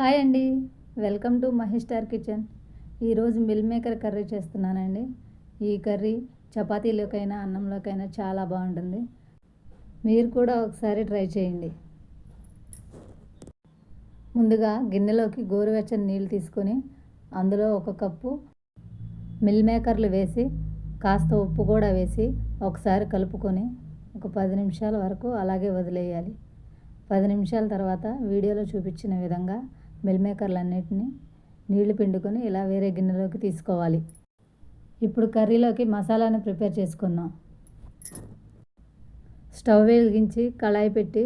Hi అండి. Welcome to Mahesh star kitchen. ఈరోజు meal maker curry చేస్తున్నానండి. ఈ కర్రీ చపాతీలోకైనా అన్నంలోకైనా చాలా బాగుంటుంది. మీరు కూడా ఒకసారి ట్రై చేయండి. ముందుగా గిన్నెలోకి గోరువెచ్చని నీళ్ళు తీసుకొని అందులో ఒక కప్పు మిల్ మేకర్లు వేసి కాస్త ఉప్పు కూడా వేసి ఒకసారి కలుపుకొని ఒక పది నిమిషాల వరకు అలాగే వదిలేయాలి. పది నిమిషాల తర్వాత వీడియోలో చూపించిన విధంగా మిల్ మేకర్లన్నిటిని నీళ్ళు పిండుకొని ఇలా వేరే గిన్నెలోకి తీసుకోవాలి. ఇప్పుడు కర్రీలోకి మసాలాను ప్రిపేర్ చేసుకుందాం. స్టవ్ వెలిగించి కళాయి పెట్టి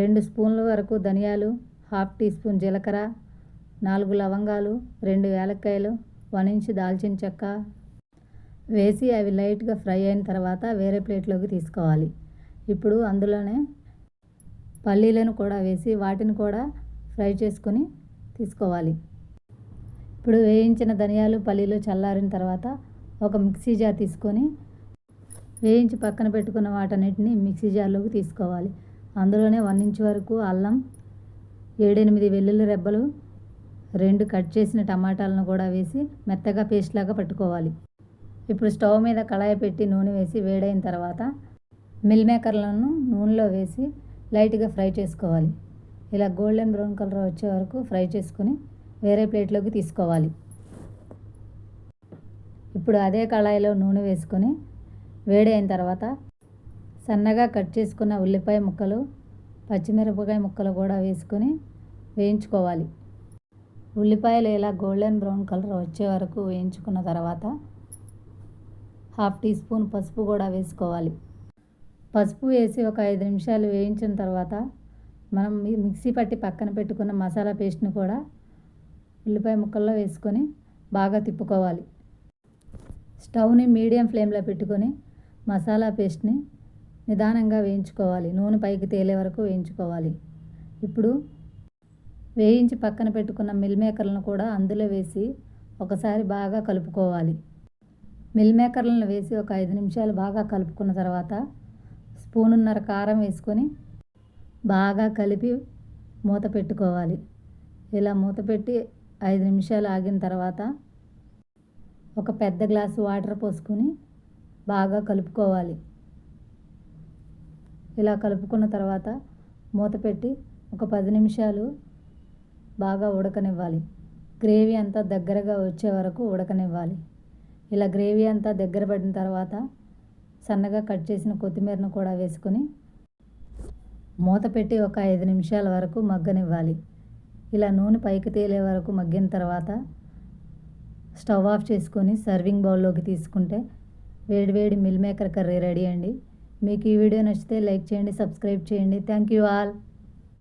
రెండు స్పూన్ల వరకు ధనియాలు హాఫ్ టీ స్పూన్ జీలకర్ర నాలుగు లవంగాలు రెండు యాలక్కాయలు వన్ ఇంచ్ దాల్చిన చెక్క వేసి అవి లైట్గా ఫ్రై అయిన తర్వాత వేరే ప్లేట్లోకి తీసుకోవాలి. ఇప్పుడు అందులోనే పల్లీలను కూడా వేసి వాటిని కూడా ఫ్రై చేసుకొని తీసుకోవాలి. ఇప్పుడు వేయించిన ధనియాలు పల్లీలు చల్లారిన తర్వాత ఒక మిక్సీ జార్ తీసుకొని వేయించి పక్కన పెట్టుకున్న వాటన్నిటిని మిక్సీ జార్లోకి తీసుకోవాలి. అందులోనే వన్ ఇంచ్ వరకు అల్లం ఏడెనిమిది వెల్లుల్లి రెబ్బలు రెండు కట్ చేసిన టమాటాలను కూడా వేసి మెత్తగా పేస్ట్ లాగా పట్టుకోవాలి. ఇప్పుడు స్టవ్ మీద కళాయి పెట్టి నూనె వేసి వేడైన తర్వాత మిల్ మేకర్లను నూనెలో వేసి లైట్గా ఫ్రై చేసుకోవాలి. ఇలా గోల్డెన్ బ్రౌన్ కలర్ వచ్చే వరకు ఫ్రై చేసుకొని వేరే ప్లేట్లోకి తీసుకోవాలి. ఇప్పుడు అదే కళాయిలో నూనె వేసుకొని వేడి అయిన తర్వాత సన్నగా కట్ చేసుకున్న ఉల్లిపాయ ముక్కలు పచ్చిమిరపకాయ ముక్కలు కూడా వేసుకొని వేయించుకోవాలి. ఉల్లిపాయలు ఇలా గోల్డెన్ బ్రౌన్ కలర్ వచ్చే వరకు వేయించుకున్న తర్వాత హాఫ్ టీ స్పూన్ పసుపు కూడా వేసుకోవాలి. పసుపు వేసి ఒక ఐదు నిమిషాలు వేయించిన తర్వాత మనం మిక్సీ పట్టి పక్కన పెట్టుకున్న మసాలా పేస్ట్ని కూడా ఉల్లిపాయ ముక్కల్లో వేసుకొని బాగా తిప్పుకోవాలి. స్టవ్ని మీడియం ఫ్లేమ్లో పెట్టుకొని మసాలా పేస్ట్ని నిదానంగా వేయించుకోవాలి. నూనె పైకి తేలే వరకు వేయించుకోవాలి. ఇప్పుడు వేయించి పక్కన పెట్టుకున్న మిల్ మేకర్లను కూడా అందులో వేసి ఒకసారి బాగా కలుపుకోవాలి. మిల్ మేకర్లను వేసి ఒక ఐదు నిమిషాలు బాగా కలుపుకున్న తర్వాత స్పూనున్నర కారం వేసుకొని బాగా కలిపి మూత పెట్టుకోవాలి. ఇలా మూత పెట్టి ఐదు నిమిషాలు ఆగిన తర్వాత ఒక పెద్ద గ్లాసు వాటర్ పోసుకొని బాగా కలుపుకోవాలి. ఇలా కలుపుకున్న తర్వాత మూత పెట్టి ఒక పది నిమిషాలు బాగా ఉడకనివ్వాలి. గ్రేవీ అంతా దగ్గరగా వచ్చే వరకు ఉడకనివ్వాలి. ఇలా గ్రేవీ అంతా దగ్గర పడిన తర్వాత సన్నగా కట్ చేసిన కొత్తిమీరను కూడా వేసుకొని మూత పెట్టి ఒక ఐదు నిమిషాల వరకు మగ్గనివ్వాలి. ఇలా నూనె పైకి తేలే వరకు మగ్గిన తర్వాత స్టవ్ ఆఫ్ చేసుకొని సర్వింగ్ బౌల్లోకి తీసుకుంటే వేడివేడి మిల్ మేకర్ కర్రీ రెడీ అండి. మీకు ఈ వీడియో నచ్చితే లైక్ చేయండి సబ్స్క్రైబ్ చేయండి. Thank you all.